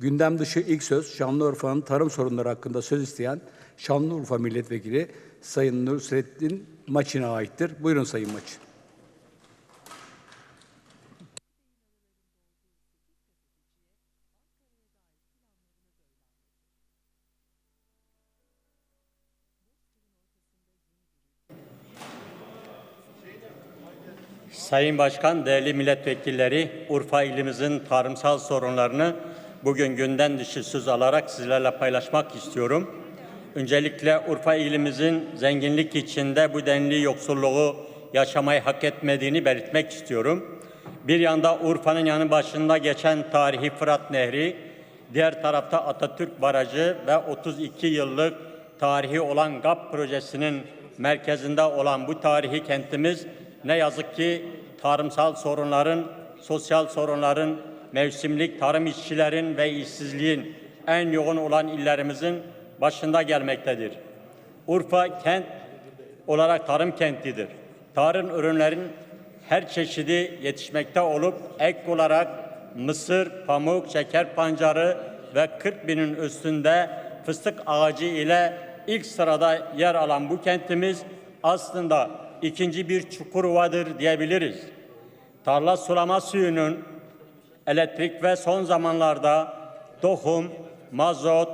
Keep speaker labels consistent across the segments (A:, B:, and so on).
A: Gündem dışı ilk söz Şanlıurfa'nın tarım sorunları hakkında söz isteyen Şanlıurfa Milletvekili Sayın Nusrettin Maçin'e aittir. Buyurun Sayın Maçin.
B: Sayın Başkan, değerli milletvekilleri, Urfa ilimizin tarımsal sorunlarını bugün günden dışı söz alarak sizlerle paylaşmak istiyorum. Öncelikle Urfa ilimizin zenginlik içinde bu denli yoksulluğu yaşamayı hak etmediğini belirtmek istiyorum. Bir yanda Urfa'nın yanı başında geçen tarihi Fırat Nehri, diğer tarafta Atatürk Barajı ve 32 yıllık tarihi olan GAP projesinin merkezinde olan bu tarihi kentimiz ne yazık ki tarımsal sorunların, sosyal sorunların, mevsimlik tarım işçilerin ve işsizliğin en yoğun olan illerimizin başında gelmektedir. Urfa kent olarak tarım kentidir. Tarım ürünlerin her çeşidi yetişmekte olup ek olarak mısır, pamuk, şeker pancarı ve 40 binin üstünde fıstık ağacı ile ilk sırada yer alan bu kentimiz aslında ikinci bir Çukurova'dır diyebiliriz. Tarla sulama suyunun elektrik ve son zamanlarda tohum, mazot,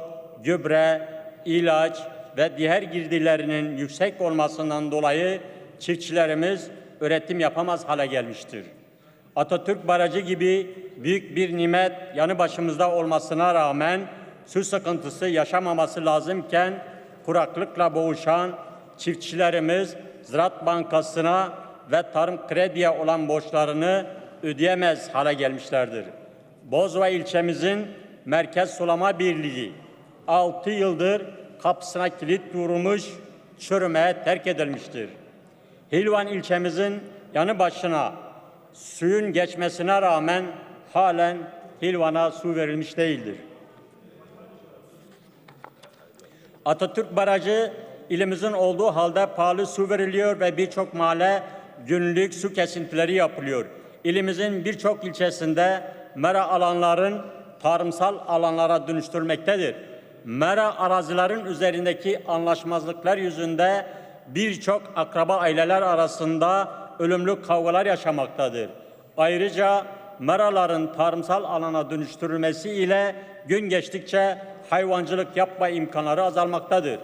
B: gübre, ilaç ve diğer girdilerinin yüksek olmasından dolayı çiftçilerimiz üretim yapamaz hale gelmiştir. Atatürk Barajı gibi büyük bir nimet yanı başımızda olmasına rağmen su sıkıntısı yaşamaması lazımken kuraklıkla boğuşan çiftçilerimiz Ziraat Bankası'na ve Tarım Kredi'ye olan borçlarını ödeyemez hale gelmişlerdir. Bozva ilçemizin Merkez Sulama Birliği 6 yıldır kapısına kilit vurulmuş, çürümeye terk edilmiştir. Hilvan ilçemizin yanı başına suyun geçmesine rağmen halen Hilvan'a su verilmiş değildir. Atatürk Barajı ilimizin olduğu halde pahalı su veriliyor ve birçok mahalle günlük su kesintileri yapılıyor. İlimizin birçok ilçesinde mera alanların tarımsal alanlara dönüştürülmektedir. Mera arazilerin üzerindeki anlaşmazlıklar yüzünde birçok akraba aileler arasında ölümlü kavgalar yaşamaktadır. Ayrıca meraların tarımsal alana dönüştürülmesi ile gün geçtikçe hayvancılık yapma imkanları azalmaktadır.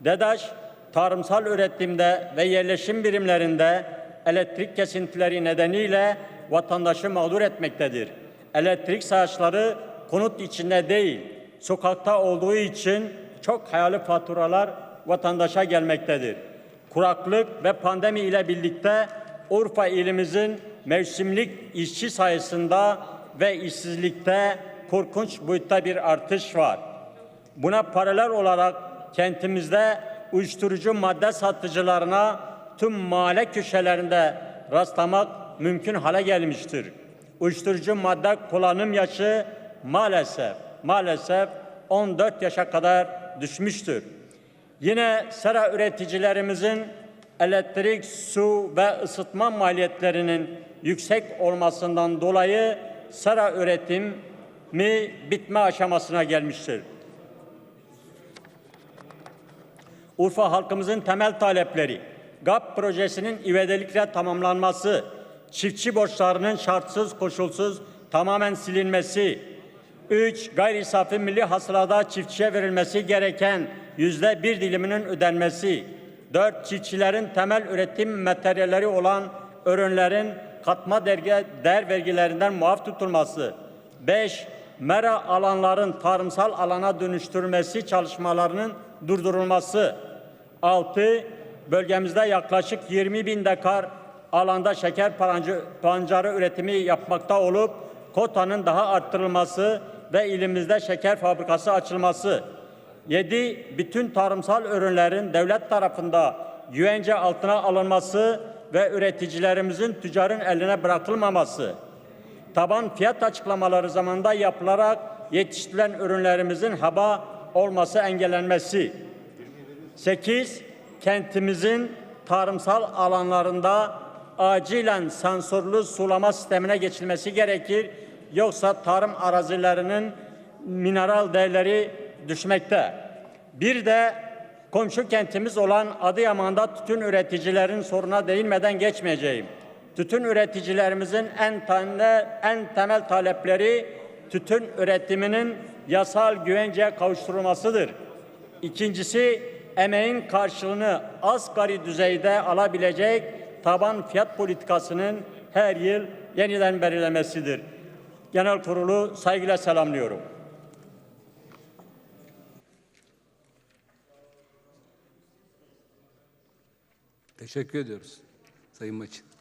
B: DEDAŞ tarımsal üretimde ve yerleşim birimlerinde elektrik kesintileri nedeniyle vatandaşı mağdur etmektedir. Elektrik sayaçları konut içinde değil, sokakta olduğu için çok hayali faturalar vatandaşa gelmektedir. Kuraklık ve pandemi ile birlikte Urfa ilimizin mevsimlik işçi sayısında ve işsizlikte korkunç boyutta bir artış var. Buna paralel olarak kentimizde uyuşturucu madde satıcılarına tüm mahalle köşelerinde rastlamak mümkün hale gelmiştir. Uyuşturucu madde kullanım yaşı maalesef maalesef 14 yaşa kadar düşmüştür. Yine sera üreticilerimizin elektrik, su ve ısıtma maliyetlerinin yüksek olmasından dolayı sera üretimi bitme aşamasına gelmiştir. Urfa halkımızın temel talepleri, GAP projesinin ivedilikle tamamlanması, çiftçi borçlarının şartsız koşulsuz tamamen silinmesi, 3. Gayri safi milli hasılada çiftçiye verilmesi gereken yüzde bir diliminin ödenmesi, 4. Çiftçilerin temel üretim materyalleri olan ürünlerin katma derge, değer vergilerinden muaf tutulması, 5. Mera alanların tarımsal alana dönüştürülmesi çalışmalarının durdurulması. 6. Bölgemizde yaklaşık 20 bin dekar alanda şeker parancı, pancarı üretimi yapmakta olup kotanın daha arttırılması ve ilimizde şeker fabrikası açılması. 7. Bütün tarımsal ürünlerin devlet tarafında güvence altına alınması ve üreticilerimizin tüccarın eline bırakılmaması. Taban fiyat açıklamaları zamanında yapılarak yetiştirilen ürünlerimizin haba olması engellenmesi. 8. Kentimizin tarımsal alanlarında acilen sensörlü sulama sistemine geçilmesi gerekir. Yoksa tarım arazilerinin mineral değerleri düşmekte. Bir de komşu kentimiz olan Adıyaman'da tütün üreticilerin soruna değinmeden geçmeyeceğim. Tütün üreticilerimizin en temel, en temel talepleri tütün üretiminin yasal güvenceye kavuşturulmasıdır. İkincisi emeğin karşılığını asgari düzeyde alabilecek taban fiyat politikasının her yıl yeniden belirlemesidir. Genel kurulu saygıyla selamlıyorum.
A: Teşekkür ediyoruz Sayın Maçin.